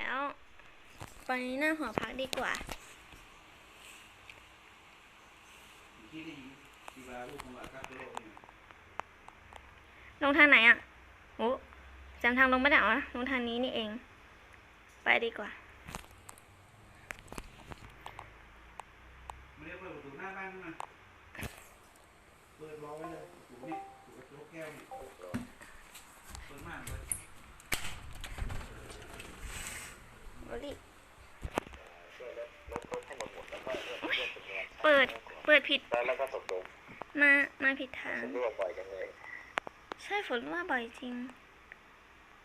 แล้วไปหน้าหอพักดีกว่าที่ได้ยินที่ว่าลูกของเราครับโลกนี่ลงทางไหนอะโอ้จำทางลงไม่ได้เหรอลงทางนี้นี่เอง ไปดีกว่าไม่ได้เปิดประตูหน้าบ้านนะเปิดรอไว้เลยประตูนี่ประตูกระจกแก้วนี่เปิดม่านเลย โอลิเปิด เปิดผิดแล้วก็ตกลงมา มาผิดทาง ร่วมบ่อยจังเลยใช่ฝนว่าบ่อยจริง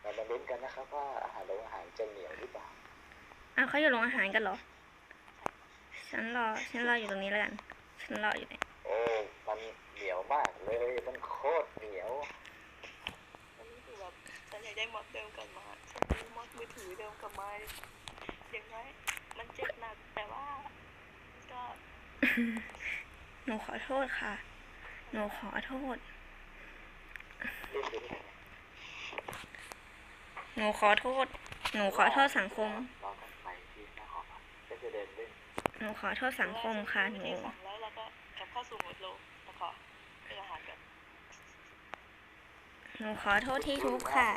เรามาลุ้นกันนะครับว่าอาหารโรงอาหารจะเหนียวหรือเปล่าอ้าวเขาอยู่โรงอาหารกันเหรอ ฉันรอ ฉันรออยู่ตรงนี้แล้วกัน ฉันรออยู่เนี่ยโอ้มันเหนียวมากเลยมันโคตรเหนียวอันนี้คือแบบฉันอยากได้มอดเดิมกลับมาฉันซื้อมอดมือถือเดิมกลับมาอย่างน้อยมันเจ็บหนักแต่ว่าก็ หนูขอโทษค่ะ หนูขอโทษ หนูขอโทษ หนูขอโทษสังคม หนูขอโทษสังคมค่ะ หนู สั่งแล้วเราก็กลับเข้าสู่โหมดโลแล้วก็เป็นอาหารกันหนูขอโทษที่ทุกข์ค่ะ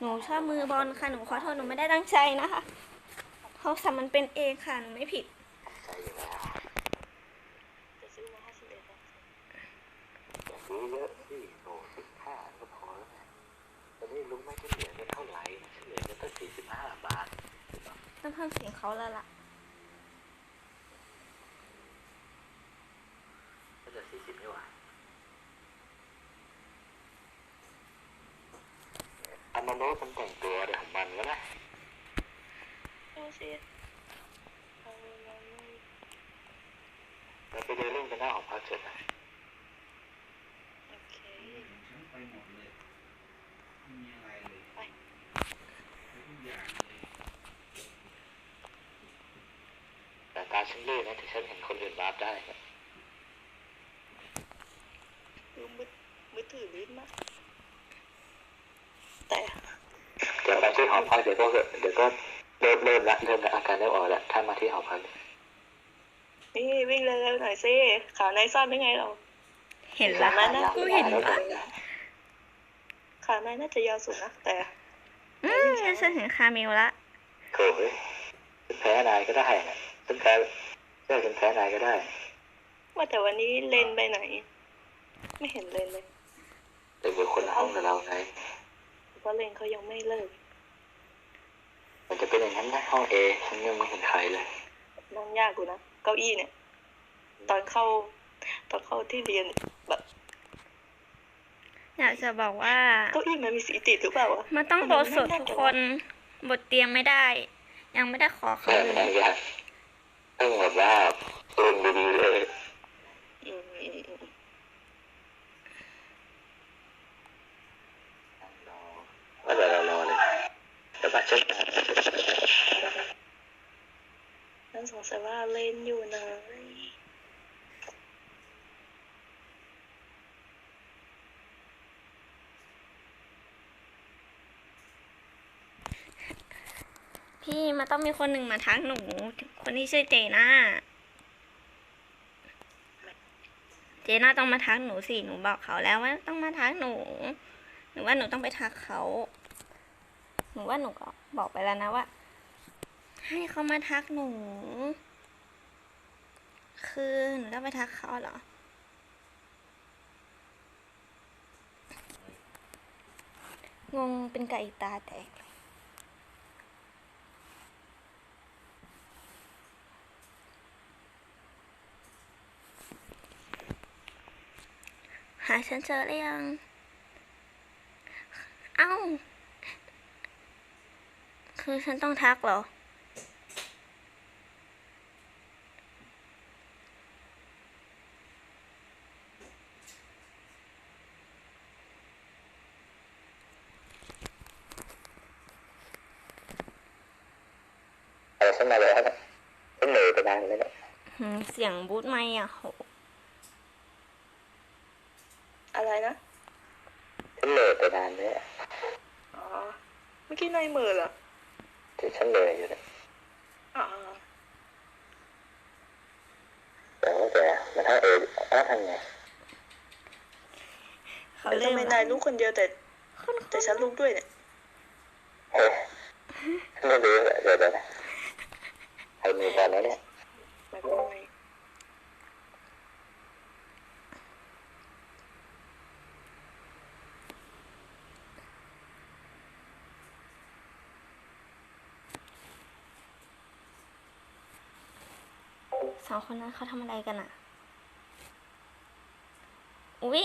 หนูชอบมือบอลค่ะ หนูขอโทษ หนูไม่ได้ตั้งใจนะคะโทรศัพท์มันเป็นเองค่ะ หนูไม่ผิดใจอยู่แล้ว จะซื้อมาห้าสิบเอ็ดบาท อย่าซื้อเยอะสิโอ้สิบห้าก็พอแล้วไงตอนนี้รู้ไหมที่เหลือจะเท่าไหร่นะที่เหลือจะตั้งสี่สิบห้าบาทต้องเพิ่มเสียงเขาแล้วล่ะก็จะสี่สิบไม่ไหวอันมันโน้ตมันแต่งตัวเดี๋ยวของมันแล้วนะดูสิเอาเงินมาเราไปเดินเล่นกันหน้าหอพักเถอะนะโอเค ฉันไปหมดเลยไม่มีอะไรเลย ไป ไปทุก อย่างเลยแต่ตาฉันลื่นนะที่ฉันเห็นคนอื่นวาร์ปได้นะดูมือมือถือลื่นมากแต่เดี๋ยวไปที่หอพักเดี๋ยวก็เดี๋ยวก็เริ่มเริ่มละเริ่มละอาการเริ่มออกแล้วถ้ามาที่หอพักนี่วิ่งเร็วๆหน่อยสิขาในสั้นได้ไงเราเห็นละเห็นแล้วนะกูเห็นละขาในน่าจะยาวสุดนะแต่ อืมฉันเห็นคาเมลละโถ่เฮ้ยฉันแพ้นายก็ได้นะฉันแพ้เชื่อฉันแพ้นายก็ได้ ว่าแต่วันนี้เลนไปไหน ไม่เห็นเลนเลยแต่อยู่คนละห้องกับเราไงเพราะเลนเขายังไม่เลิก มันจะเป็นอย่างนั้นนะห้องเอฉันยังไม่เห็นใครเลยนั่งยากกูนะเก้าอี้เนี่ย ตอนเข้าตอนเข้าที่เรียนแบบ อยากจะบอกว่าเก้าอี้มันมีสีติดหรือเปล่าวะมันต้องโดดสดทุกคนบทเตรียมไม่ได้ ยังไม่ได้ขอเขาแพ้เลนายยากต้องแบบว่าลงดีๆเลยอืมอืมอืมว่าเดี๋ยวเรารอเลยเดี๋ยวไปฉันนั่นสงสัยว่าเลนอยู่ไห พี่มันต้องมีคนหนึ่งมาทักหนู คนที่ชื่อเจน่า เจน่าต้องมาทักหนูสิหนูบอกเขาแล้วว่าต้องมาทักหนู หนูว่าหนูต้องไปทักเขา หนูว่าหนูก็บอกไปแล้วนะว่า ให้เขามาทักหนู คือหนูต้องไปทักเขาเหรองงเป็นไก่ตาแตกเลย หาฉันเจอหรือยัง เอ้า คือฉันต้องทักเหรอเอาฉันมาแล้วนะฉันเหนื่อยไปนานเลยนะหืมเสียงบูทไม่อะโห อะไรนะฉันเหนื่อยไปนานเลยอะอ๋อเมื่อกี้นายเหมือเหรอที่ฉันเลยอยู่เนี่ยอ๋อแต่ว่าแต่มันถ้าเออถ้าทำไงเขาแต่เริ่ทำมไมแล้นายวลูกคนเดียวแต่คุณแต่ฉันลูกด้วยเนี่ยเฮ้ยไม่รู้แหละเดี๋ยวเดี๋ยวนะใครมีกันแล้วเนี่ย หมายความว่าไง สองคนนั้นเขาทำอะไรกันอะอุ๊ย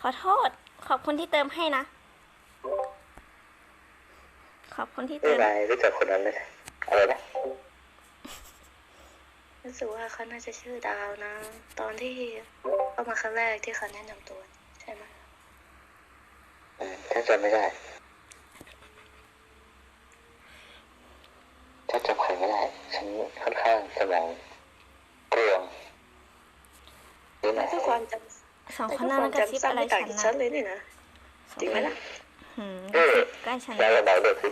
ขอโทษ ขอบคุณที่เติมให้นะ ขอบคุณที่นี่เติมนายรู้จักคนนั้นไหมอะไรนะรู้สึกว่าเขาน่าจะชื่อดาวนะ ตอนที่เข้ามาครั้งแรกที่เขาแนะนำตัว ใช่ไหมอืมฉันจำไม่ได้ฉันจำใครไม่ได้ ฉันค่อนข้างสมองเกลียงนี่ แล้ นะ วก็ความจ สองำแล้วคก็นนั้นความัมนกระซิบจำสั้นอะไรไม่ต่างฉันจากนะฉันเลยนี่นะสองจริงคไหมนล่ะหืมกระซิบใกล้ฉันนายนะก็บอกด้วยสิ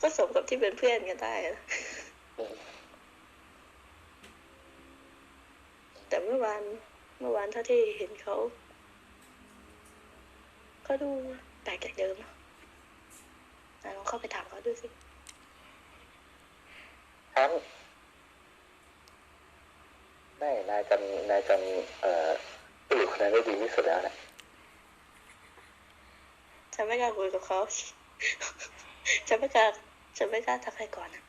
ก็สมกับที่เป็นเพื่อนกันได้นะแต่เมื่อวานเมื่อวานเท่าที่เห็นเขาเขาดูแปลกจากเดิมนะนายลองเข้าไปถามเขาดูสิฉัน ไม่นายจำนายจำเอ่อผู้หญิงคนนั้นได้ดีที่สุดแล้วนะฉันไม่กล้าคุยกับเขา ฉันไม่กล้าฉันไม่กล้าทักใครก่อนนะ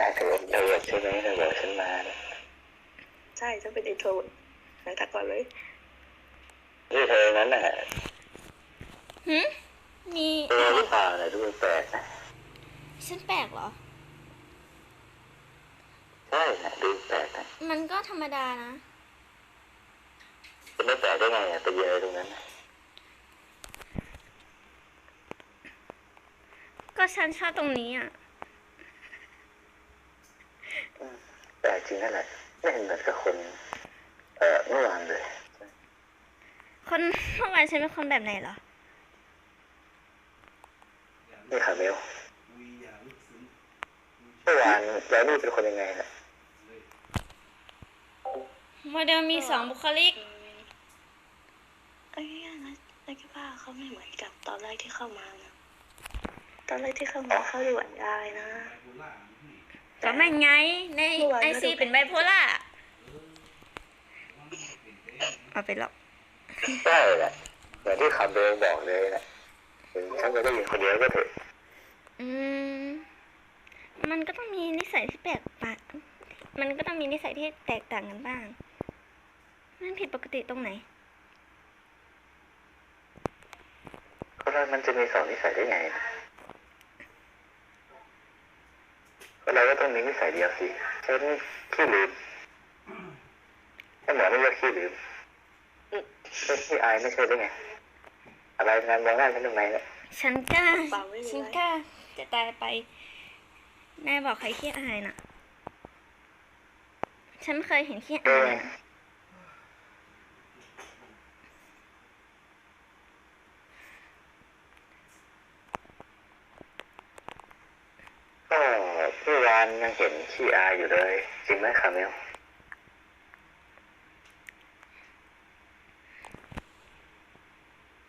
นายถือว่าเธอใช่ไหมเธอบอกฉันมาเนี่ยใช่ฉันเป็นอินโทรนายทักก่อนเลยนี่เธอนั้นน่ะหืมมีเธอหรือเปล่าเนี่ยดูแปลกนะฉันแปลกเหรอ ใช่นะดูแปลกนะมันก็ธรรมดานะจะไม่แปลกได้ไงอะไปเยอะตรงนั้นน่ะก็ฉันชอบตรงนี้อะ แปลกจริงนั่นแหละไม่เห็นเหมือนกับคน เอ่อเมื่อวานเลย คนเมื่อวานฉันเป็นคนแบบไหนเหรอ นี่ค่ะเมลวีอย่าลึกซึ้งเมื่อวานยายนี่เป็นคนยังไงน่ะ โมเดลมีสองบุคลิกอืมเอาง่ายๆนะนายคิดว่าเขาไม่เหมือนกับตอนแรกที่เข้ามานะ ตอนแรกที่เข้ามาเขาดูหวานยายนะไบโพล่านี่ก็ไม่ไง ในเมื่อวานไอก็ซีดูเป็นไบโพล่าว่ามันเปลี่ยนแปลงเอาไปหรอกใช่แหละเหมือนที่คำเบลบอกเลยนะถึงฉันจะได้ยินคนเดียวก็เถอะอืม มันก็ต้องมีนิสัยที่แปลกปะ มันก็ต้องมีนิสัยที่แตกต่างกันบ้าง มันผิดปกติตรงไหน คนเรามันจะมีสองนิสัยได้ไงนะคนเราก็ต้องมีนิสัยเดียวสิฉันขี้ลืมถ้าหมอไม่เรียกขี้ลืมเป็นขี้อายไม่ใช่ได้ไง อะไรงานมองหน้าฉันทำไมเนี่ยฉันกล้าเปล่าไม่มีฉันอะไรกล้าจะตายไปนายบอกใครขี้อายน่ะ ฉันเคยเห็นขี้เออายอเลยนะก็เมื่อวานยังเห็นขี้อายอยู่เลย จริงไหมคาเมล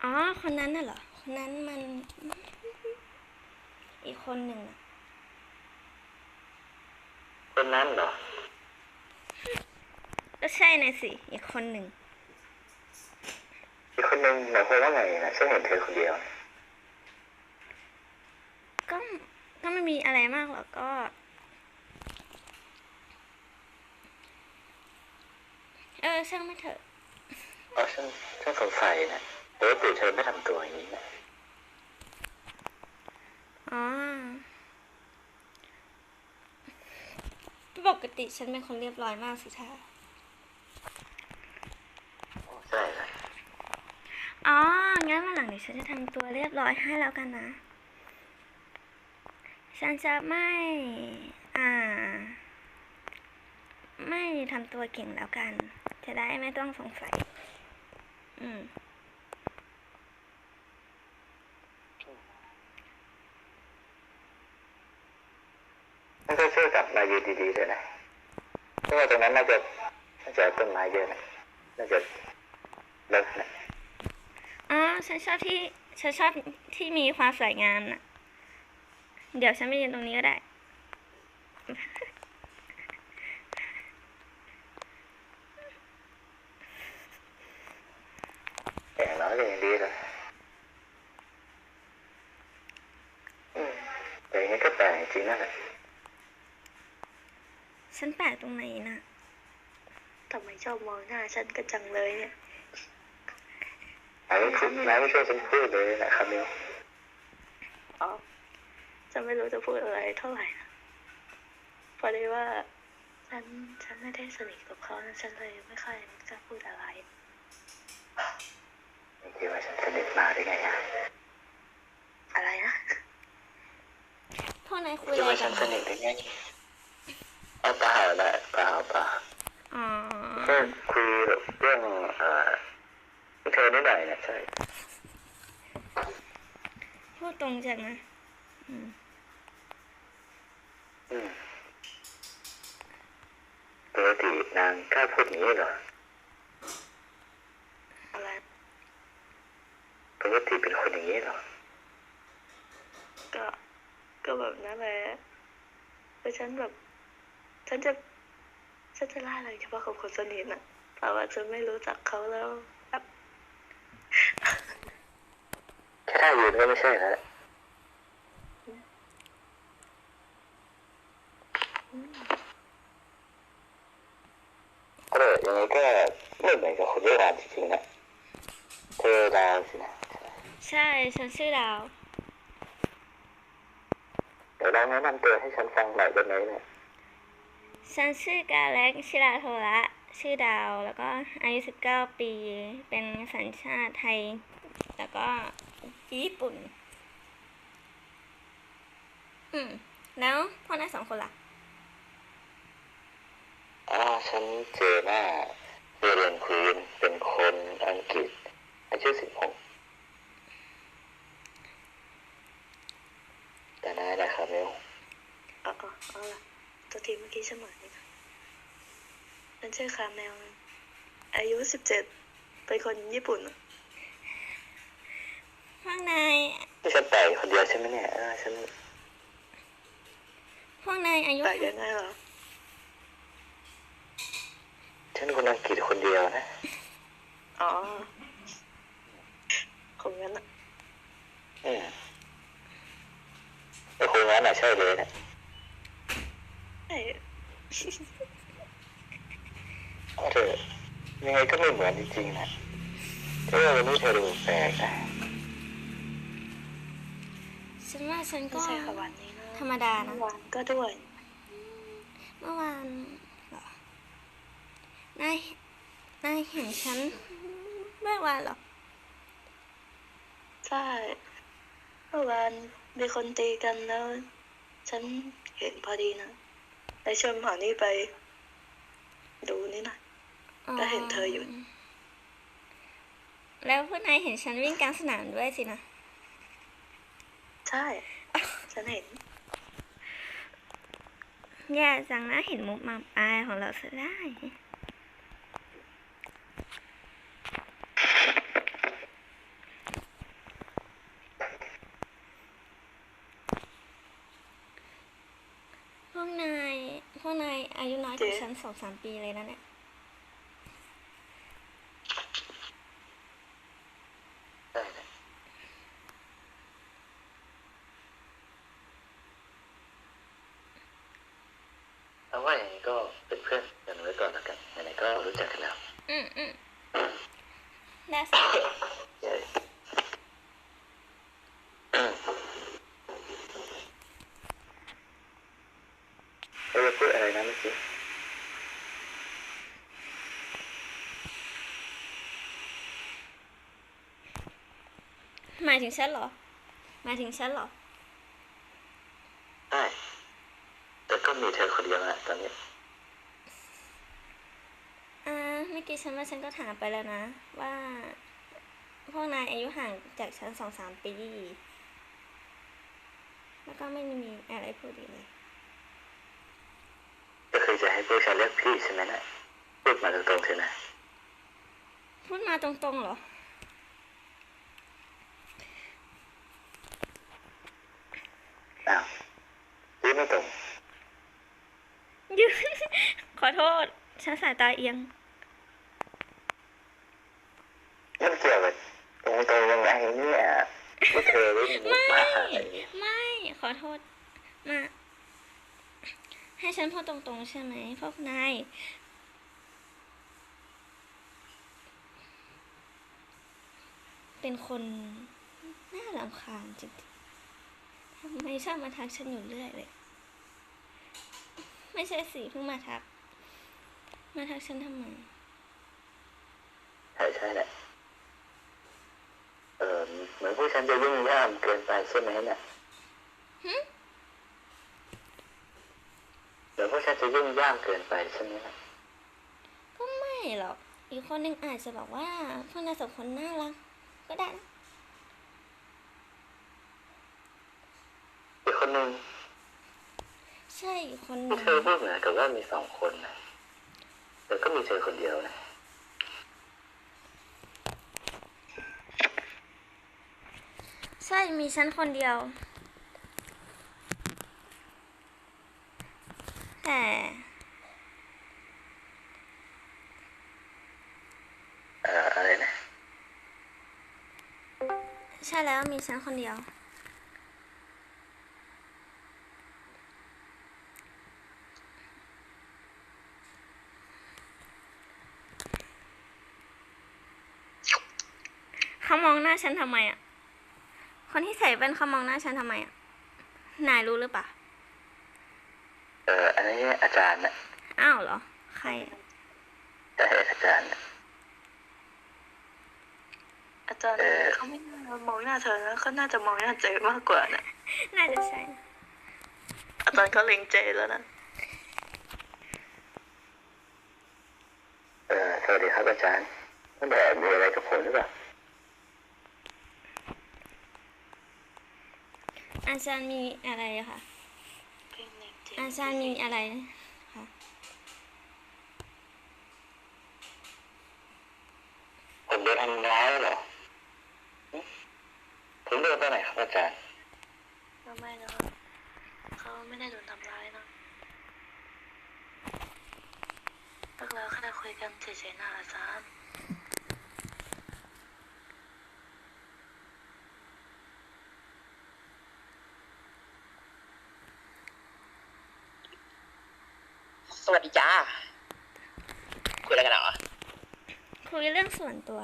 อ๋อ คนนั้นน่ะเหรอ คนนั้นมัน อีกคนหนึ่งน่ะคนนั้นเหรอ ก็ใช่นะสิ อีกคนหนึ่ง อีกคนนึงหมายความว่าไงนะฉันเห็นเธอคนเดียว ก็ก็ไม่มีอะไรมากหรอกก็ เออช่างไม่เถอะอ๋อฉันฉันสงสัยนะปกติเธอไม่ทำตัวอย่างนี้นะอ๋อปกติฉันเป็นคนเรียบร้อยมากสิท่า อ๋อ งั้นวันหลังเดี๋ยวฉันจะทำตัวเรียบร้อยให้แล้วกันนะ ฉันจะไม่ อ่า ไม่ทำตัวเก่งแล้วกัน จะได้ไม่ต้องสงสัย อืม มันก็ช่วยกลับมายืนดีๆเลยนะเพราะว่าตรงนั้นน่าจะ น่าจะต้นไม้เยอะนะ น่าจะเลิกนะ ฉันชอบที่ฉันชอบที่มีความสวยงามน่ะเดี๋ยวฉันไปยืนตรงนี้ก็ได้แต่อย่างน้อยก็ยังดีเลยอืมแต่อย่างนี้ก็แปลกจริงๆนั่นแหละฉันแปลกตรงไหนน่ะทำไมชอบมองหน้าฉันกันจังเลยเนี่ย นายไม่พูดนายไม่ช่วยฉันพูดเลยนะครับมิวอ๋อฉันไม่รู้จะพูดอะไรเท่าไหร่นะพอดีว่าฉันฉันไม่ได้สนิทกับเขานะฉันเลยไม่ค่อยกล้าพูดอะไรไม่คิดว่าฉันสนิทมากได้ไงอะอะไรนะพวกนายคุยคิดอะไรว่ากัฉันนสนิทได้ไงเอาเปล่านะเปล่าเปล่า อ๋อก็คุยแบบเรื่องเอ่อ เธอนิดหน่อยนะใช่ พูดตรงจังนะอืมอืมปกตินางกล้าพูดอย่างนี้เหรออะไรปกติเป็นคนอย่างนี้เหรอ ก็ก็แบบนั้นแหละแต่ฉันแบบ ฉันจะฉันจะล่าอะไรเฉพาะกับคนสนิทน่ะแต่ว่าฉันไม่รู้จักเขาแล้ว แบบแค่ท่ายืนก็ไม่ใช่แล้วก็เลยยังไงก็ไม่เหมือนกับคนเยอรมันจริงๆนะเธอดาวสินะใช่ฉันชื่อดาวเดี๋ยวลองแนะนำตัวให้ฉันฟังหน่อยได้ไหมเนี่ยฉันชื่อกาเล็กชิราโทระ ชื่อดาวแล้วก็อายุ 19 ปี เป็นสัญชาติไทย แล้วก็ญี่ปุ่น อืม แล้วพวกนายสองคนล่ะอ๋อฉันเจอหน้าเอเรียนควีนเป็นคนอังกฤษอายุสิบหกแต่นายนะครับมิวอ๋ออ๋อเอาล่ะตัวทีเมื่อกี้ฉันเหมือ นนี่นะฉันชื่อคาเมลนะอายุสิบเจ็ดเป็นคนญี่ปุ่นน่ะพวกนายนี่ฉันไปคนเดียวใช่ไหมเนี่ยเออฉันพวกนายอายุแต่ยังไงเหรอ ฉันคนอังกฤษคนเดียวนะ อ๋อคงงั้นอะอืมก็คงงั้นอะใช่เลยนะใช่ เอาเถอะยังไงก็ไม่เหมือนจริงๆนะเธอวันนี้เธอดูแปลกนะฉันว่าฉันไม่ก็ใช่ค่ะวันนี้นะธรรมดานะ เมื่อวานก็ด้วย เมื่อวานเหรอนายนายเห็นฉันเมื่อวานเหรอ ใช่ เมื่อวานมีคนตีกันแล้ว ฉันเห็นพอดีนะเลยชวนหมอนี่ไป ดูนี่นะก็เห็นเธออยู่แล้วพวกนายเห็นฉันวิ่งกลางสนามด้วยสินะ ใช่ ฉันเห็น แย่จังนะเห็นมุกมาปลายของเราซะได้พวกนายพวกนายอายุน้อยกว่าเจ๊ฉันสองสามปีเลยนะเนี่ย ได้นะเอาว่าอย่างนี้ก็เป็นเพื่อนกันไว้ก่อนแล้วกันไหนๆก็รู้จักกันแล้ว อืมอืมได้สิ เย้ เราจะพูดอะไรนะเมื่อกี้หมายถึงฉันเหรอ หมายถึงฉันเหรอได้แต่ก็มีเธอคนเดียวนะตอนนี้ อ่า เมื่อกี้ฉันว่าฉันก็ถามไปแล้วนะ ว่า พวกนายอายุห่างจากฉันสองสามปี แล้วก็ไม่มีอะไรพูดอีกเลย ให้พวกฉันเรียกพี่ใช่ไหมนะพูดมาตรงๆเถอะนะพูดมาตรงๆเหรอ อ้าวพี่ไม่ตรงยืนขอโทษ ฉันสายตาเอียง มันเกี่ยวกับตรงๆยังไงเนี่ยไม่เธอไม่มีมุกมาอะไรอย่างเงี้ยไม่ ขอโทษ มา ให้ฉันพูดตรงๆ ใช่ไหมพวกนายเป็นคนน่ารำคาญจริงๆทำไมชอบมาทักฉันอยู่เรื่อยเลย ไม่ใช่สิเพิ่งมาทัก มาทักฉันทำไมใช่ใช่แหละ เออเหมือนพวกฉันจะยุ่งยากเกินไปใช่ไหมเนี่ย หึเหมือนพวกฉันจะยุ่งยากเกินไปใช่ไหมล่ะก็ไม่หรอก อีกคนหนึ่งอาจจะบอกว่าพวกนายสองคนน่ารัก ก็ได้นะอีกคนนึงใช่อีกคนหที่นึ่งเธอพูดเหมือนกับว่ามีสองคนนะแต่ก็มีเธอคนเดียวนะใช่มีฉันคนเดียว แต่ เอ่ออะไรนะใช่แล้วมีฉันคนเดียว เขามองหน้าฉันทำไมอะ คนที่ใส่แว่นเขามองหน้าฉันทำไมอะ นายรู้หรือเปล่าเอ่ออันนี้อาจารย์นะอ้าวเหรอ ใครอะใช่อาจารย์นะอาจารย์เอ่อเขาไม่น่ามองหน้าเธอนะเขาน่าจะมองหน้าเจมากกว่านะน่าจะใช่นะอาจารย์เขาเล็งเจแล้วนะเอ่อสวัสดีครับอาจารย์ท่านแบบมีอะไรกับผมหรือเปล่าอาจารย์มีอะไรอะคะเพ่งเล็งเจ อาจารย์มีอะไรคะผมโดนทำร้ายเหรอผมเดินไปไหนครับอาจารย์ ไม่ไม่นะครับเขาไม่ได้โดนทำร้ายนะพวกเราแค่คุยกันเฉยๆนะอาจารย์ ส วัสดีจ้า คุยอะไรกันเหรอคุยเรื่องส่วนตัว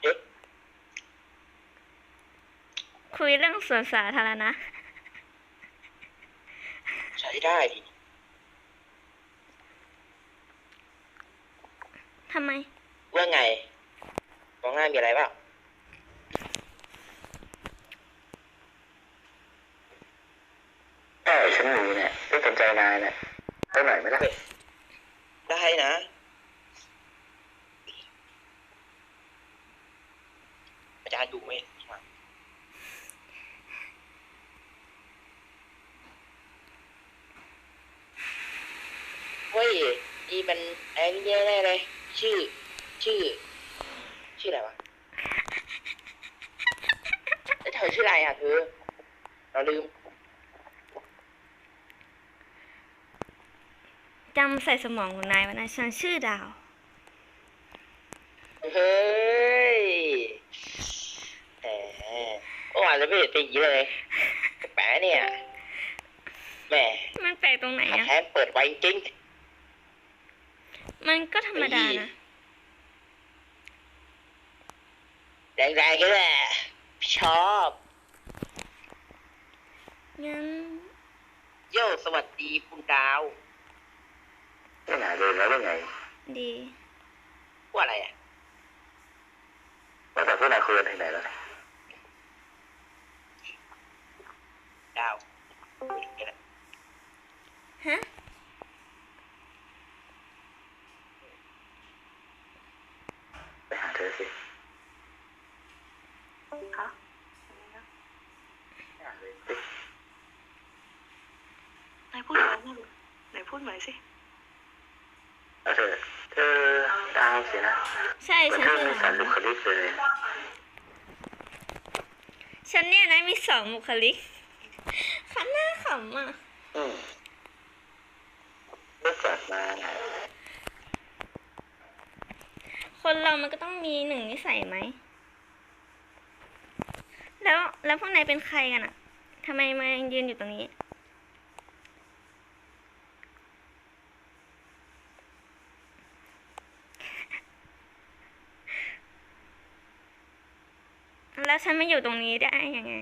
เอ๊ะคุยเรื่องส่วนสาธารณะ ใช้ได้ดิทำไม ว่าไงมองหน้ามีอะไรเปล่า ใช่ฉันมีเนี่ยไม่สนใจนายเนี่ยไปหน่อยไหมล่ะ ได้นะ อาจารย์ดูไหมเฮ้ยอีมันไอ้นี่แน่ๆเลย ชื่อ ชื่อ ชื่ออะไรวะเอ้ยเธอชื่ออะไรอะเธอ เราลืม จำ ใส่สมองของนายไว้นะฉันชื่อดาว เฮ้ยแหมเมื่อวานจะไม่เห็นตีเลยแปะเนี่ยแหมมันแปลกตรงไหนถ้าอะแท้เปิดไว้จริง มันก็ธรรมดานะแรงๆก็แหละชอบงั้นโย่สวัสดีคุณดาว ไม่นายเลยแล้วยังไง ดีว่าอะไรอะว่าแต่พวกนายคุยกันถึงไหนแล้วเนี่ยดาวคุยกันแหละฮะไปหาเธอสิคะไปหาเลยสิไหนพูดใหม่สิ เออเธอเธอดาว สินะใช่เหมือนฉันเธอคือมีสารบุคลิกเลยฉันเนี่ยนะมีสองบุคลิกคันหน้าขำอะอืมรู้จักมานะคนเรามันก็ต้องมีหนึ่งนิสัยไหม แล้วแล้วพวกนายเป็นใครกันอะทำไมมายืนอยู่ตรงนี้ แล้วฉันมาอยู่ตรงนี้ได้ยังไง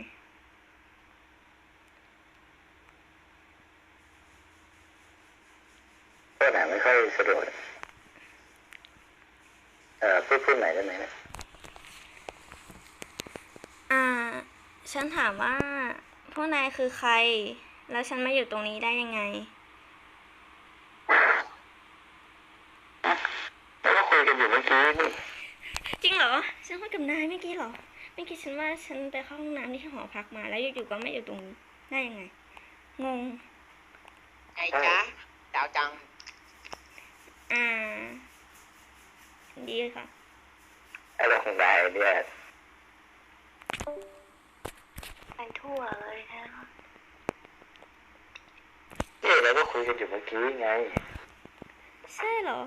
ก็หนาไม่ค่อยสะดวกเอ่อพูดพูดใหม่ได้ไหมเนี่ยอ่า ฉันถามว่าพวกนายคือใคร แล้วฉันมาอยู่ตรงนี้ได้ยังไงแล้วก็คุยกันอยู่เมื่อกี้นี่จริงเหรอ ฉันคุยกับนายเมื่อกี้เหรอ เมื่อกี้ฉันว่าฉันไปเข้าห้องน้ำที่หอพักมา แล้วอยู่ๆก็ไม่อยู่ตรงนี้ได้ยังไง งงไอ้จ๊ะดาวจัง อ่า ดีค่ะไอ้เรื่องของนายเนี่ยไปทั่วเลยนะนี่เราก็คุยกันอยู่เมื่อกี้ไงใช่เหรอ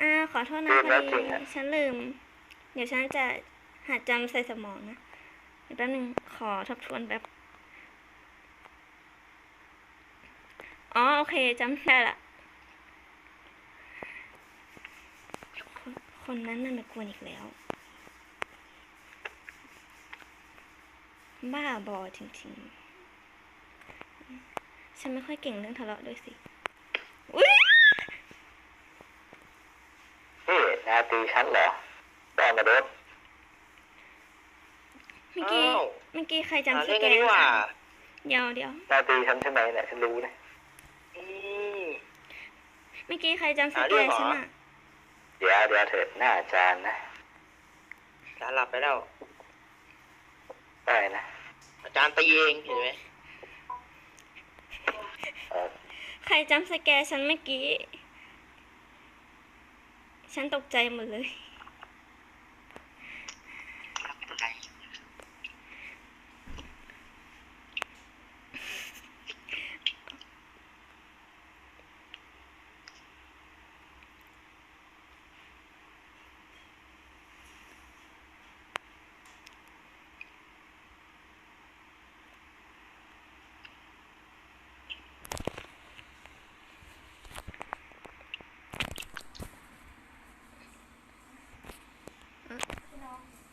อ่า ขอโทษนะลืพมอแล้วดีจริงอะฉันลืม เดี๋ยวฉันจะ หัดจำใส่สมองนะแป๊บนึงขอทบทวนแป๊บ อ๋อ โอเคจำได้ละ คนคนนั้นน่ะมากวนอีกแล้ว บ้าบอจริงๆ ฉันไม่ค่อยเก่งเรื่องทะเลาะด้วยสิอุ๊ยนี่นาตีฉันเหรอได้มาดนเมื่อกี้อ้าวเมื่อกี้ใครจำอ่าสเล่นแกกันนดีกว่าเดี๋ยวเดี๋ยวนาตีฉันใช่ไหมเนี่ยฉันรู้นะอืม เมื่อกี้ใครจำสอ่าแกเรื่องนเหรอฉันอะเดี๋ยวเดี๋ยวเถิดหน้าอาจารย์นะอาจารย์หลับไปแล้ว ได้นะ อาจารย์ตีเองเห็นไหมเออใครจำสแกนฉันเมื่อกี้ ฉันตกใจหมดเลย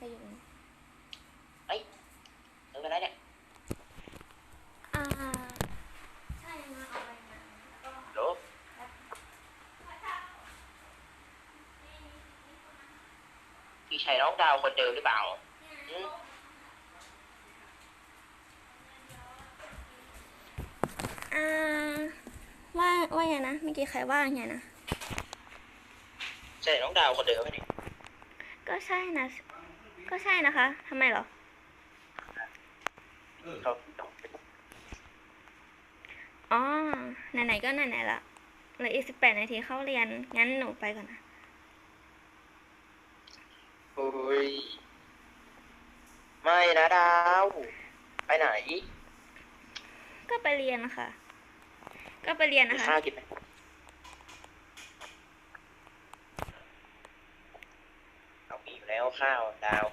ไปอยู่เอ้ยเออไปแล้วเนี่ยอ่าใช่มาเอาอะไรมาแล้วก็โหลพี่ชัยน้องดาวคนเดิมหรือเปล่าอืมอ่าว่าว่าไงนะเมื่อกี้ใครว่าไงนะ ใช่น้องดาวคนเดิมไหมเนี่ยก็ใช่นะ ก็ใช่นะคะทำไมเหรอเออเขาอ๋อไหนๆก็ไหนๆละเหลืออีกสิบแปดนาทีเข้าเรียน งั้นหนูไปก่อนนะโอ้ยไม่นะดาว ไปไหน ก็ไปเรียนนะคะก็ไปเรียนมีนะคะข้าวกินไหมเอามีอยู่ แล้วข้าวดาว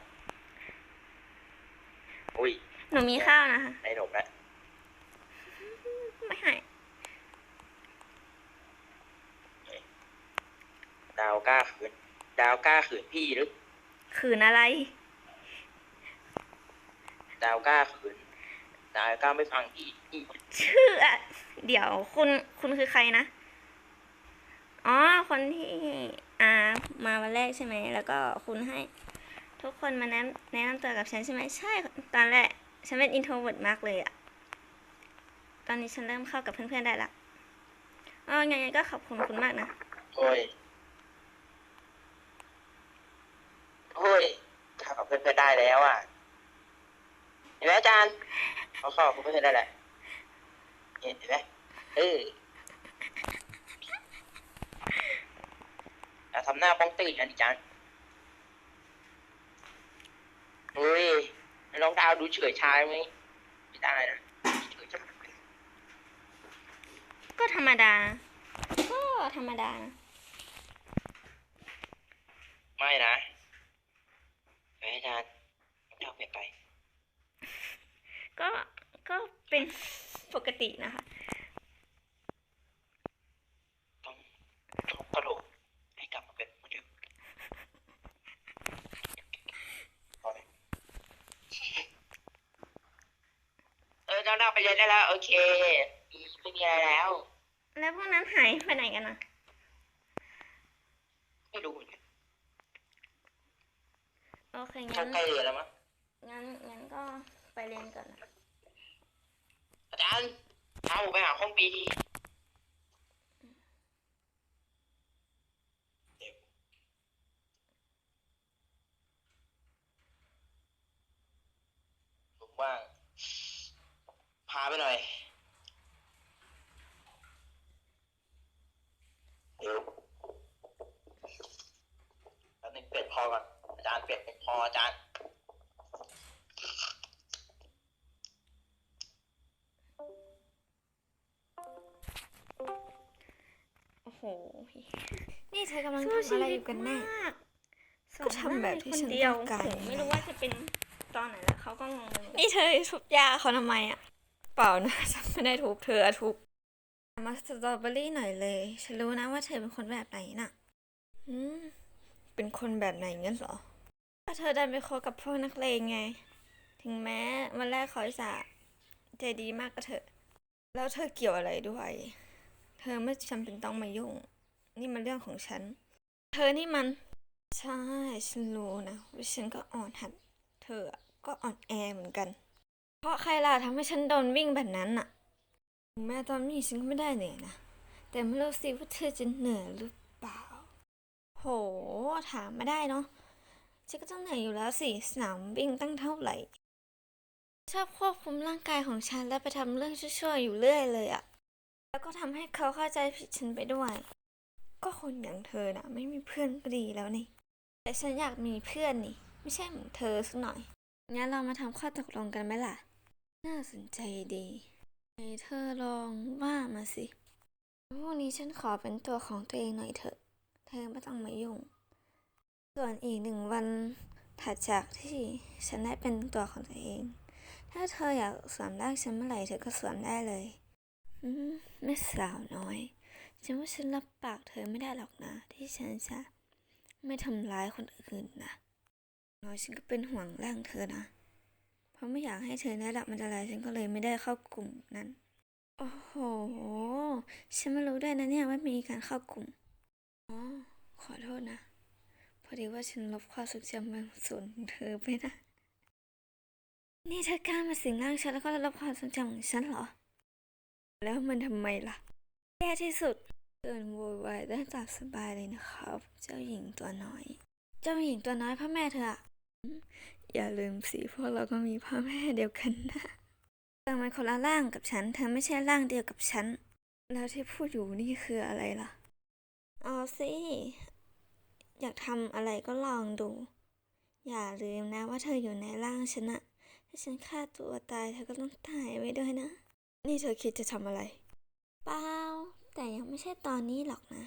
อุ้ยหนูมีข้าวนะคะในหนมแล้วไม่ให้ดาวกล้าขืน ดาวกล้าขืนพี่หรือขืนอะไร ดาวกล้าขืน ดาวกล้าไม่ฟังพี่พี่ชื่ออะเดี๋ยวคุณคุณคือใครนะ อ๋อ คนที่อ่า มาวันแรกใช่ไหม แล้วก็คุณให้ ทุกคนมาแนะแนะนำตัวกับฉันใช่ไหม ใช่ ตอนแรก ฉันเป็นอินโทรเวิร์ดมากเลยอะตอนนี้ฉันเริ่มเข้ากับเพื่อนๆได้ละอ๋อไงๆก็ขอบคุณคุณมากนะ โอ้ย โอ้ยเข้ากับเพื่อนๆได้แล้วอะ เห็นไหมอาจารย์เขาเข้ากับเพื่อนๆได้แหละเห็นไหมเออ อย่าทำหน้าป้องตื่นนะดิจันเฮ้ยน้องดาวดูเฉยชายไหมไม่ได้นะเฉยจะมันเป็นก็ธรรมดา ก็ธรรมดานะไม่นะเฮ้ยอาจารย์น้องดาวเปลี่ยนไป ก็ ก็เป็นปกตินะคะ ต้องต้องกระโดดให้กลับมาเป็นเหมือนเดิมพอไหมเออเจ้าห น้าไปเรียนได้แล้ว โอเคไม่มีอะไรแล้ว แล้วพวกนั้นหายไปไหนกันนะไม่รู้เหมือนกันโอเคชังั้กนใกล้เรียนแล้วมั้งงั้นงั้นก็ไปเรียนก่อนนะอาจารย์พาผมไปหาห้องปีทีผมว่างพาไปหน่อย เดี๋ยวแป๊บนึงเปลี่ยนพอก่อนอาจารย์เปลี่ยนเป็นพออาจารย์ โอ้โหนี่เธอกำลังทำอะไรอยู่กันแน่สู้ก็ทำแบบที่คนฉันเดียวต้องการโอ้โหไม่รู้ว่าจะเป็นตอนไหนแล้วเขาก็งงเลยนี่เธอทุบยาเขาทำไมอะ เปล่านะฉันไม่ได้ทุบเธออะทุบมาสตรอเบอรี่หน่อยเลย ฉันรู้นะว่าเธอเป็นคนแบบไหนน่ะ อืม เป็นคนแบบไหนงั้นเหรอก็เธอดันไปคบกับพวกนักเลงไง ถึงแม้วันแรกเขาจะใจดีมากก็เถอะ แล้วเธอเกี่ยวอะไรด้วย เธอไม่จำเป็นต้องมายุ่ง นี่มันเรื่องของฉัน เธอนี่มัน ใช่ ฉันรู้นะว่าฉันก็อ่อนหัด เธอก็อ่อนแอเหมือนกัน เพราะใครล่ะทำให้ฉันโดนวิ่งแบบนั้นน่ะ แม้ตอนนี้ฉันก็ไม่ได้เหนื่อยนะ แต่ไม่รู้สิว่าเธอจะเหนื่อยหรือเปล่า โห ถามไม่ได้เนาะ ฉันก็ต้องเหนื่อยอยู่แล้วสิ สนามวิ่งตั้งเท่าไหร่ ชอบควบคุมร่างกายของฉันและไปทำเรื่องชั่วๆอยู่เรื่อยเลยอะ แล้วก็ทำให้เขาเข้าใจผิดฉันไปด้วย ก็คนอย่างเธอน่ะ ไม่มีเพื่อนก็ดีแล้วนี่ แต่ฉันอยากมีเพื่อนนี่ ไม่ใช่เหมือนเธอสักหน่อย งั้นเรามาทำข้อตกลงกันไหมล่ะ น่าสนใจดีไหนเธอลองว่ามาสิพรุ่งนี้ฉันขอเป็นตัวของตัวเองหน่อยเถอะ เธอไม่ต้องมายุ่ง ส่วนอีกหนึ่งวันถัดจากที่ฉันได้เป็นตัวของตัวเอง ถ้าเธออยากสวมร่างฉันเมื่อไหร่เธอก็สวมได้เลย อืมไม่สาวน้อยฉันว่าฉันรับปากเธอไม่ได้หรอกนะ ที่ฉันจะไม่ทำร้ายคนอื่นนะน้อยฉันก็เป็นห่วงร่างเธอนะ เพราะไม่อยากให้เธอได้รับอันตรายฉันก็เลยไม่ได้เข้ากลุ่มนั้น โอ้โห ฉันไม่รู้ด้วยนะเนี่ยว่ามีการเข้ากลุ่ม อ๋อ ขอโทษนะ พอดีว่าฉันลบความทรงจำบางส่วนของเธอไปนะ นี่เธอกล้ามาสิงร่างฉันแล้วก็ลบความทรงจำของฉันเหรอ แล้วมันทำไมล่ะ แย่ที่สุดเกินโวยวายได้ตามสบายเลยนะครับ เจ้าหญิงตัวน้อย เจ้าหญิงตัวน้อยพ่อแม่เธออะอย่าลืมสิพวกเราก็มีพ่อแม่เดียวกันนะเธอมันคนละร่างกับฉัน เธอไม่ใช่ร่างเดียวกับฉัน แล้วที่พูดอยู่นี่คืออะไรล่ะ เอาสิ อยากทำอะไรก็ลองดู อย่าลืมนะว่าเธออยู่ในร่างฉันอะถ้าฉันฆ่าตัวตายเธอก็ต้องตายไว้ด้วยนะ นี่เธอคิดจะทำอะไร เปล่า แต่ยังไม่ใช่ตอนนี้หรอกนะ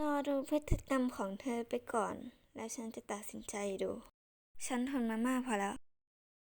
รอดูพฤติกรรมของเธอไปก่อน แล้วฉันจะตัดสินใจดู ฉันทนมามากพอแล้ว